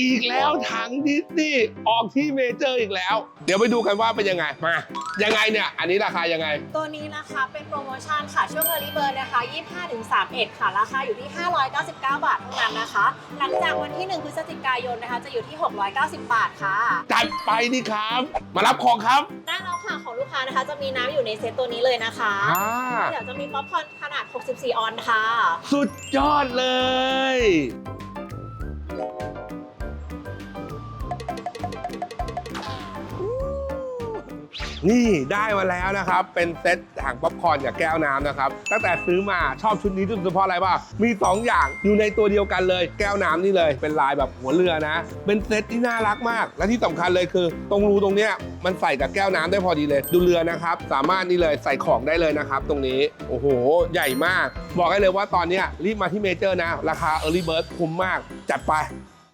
อีกแล้วถังดิสนีย์ออกที่เมเจอร์อีกแล้ว เดี๋ยวไปดูกันว่าเป็นยังไงมายังไงเนี่ย อันนี้ราคายังไง ตัวนี้นะคะเป็นโปรโมชั่นค่ะช่วง Early Bird นะคะ 25-31 ค่ะ ราคาอยู่ที่ 599 บาทเท่านั้นนะคะ หลังจากวันที่ 1 พฤศจิกายนนะคะ จะอยู่ที่ 690 บาทค่ะ จัดไปดิครับ มารับของครับได้แล้วค่ะของลูกค้านะคะ จะมีน้ำอยู่ในเซตตัวนี้เลยนะคะอ่า เดี๋ยวจะมีป๊อปคอร์นขนาด 64 ออนค่ะ สุดยอดเลย นี่ได้มาแล้วนะครับ เป็นเซตถังป๊อปคอร์นกับแก้วน้ำนะครับ ตั้งแต่ซื้อมาชอบชุดนี้ที่สุดเพราะอะไรป่ะมี 2 อย่างอยู่ในตัวเดียวกันเลย แก้วน้ำนี่เลย เป็นลายแบบหัวเรือนะ เป็นเซตที่น่ารักมาก และที่สำคัญเลยคือ ตรงรูตรงเนี้ยมันใส่กับแก้วน้ำได้พอดีเลย ดูเรือนะครับ สามารถนี่เลยใส่ของได้เลยนะครับ ตรงนี้โอ้โห ใหญ่มาก บอกให้เลยว่าตอนนี้รีบมาที่เมเจอร์นะ ราคา Early Bird คุ้มมาก จัดไป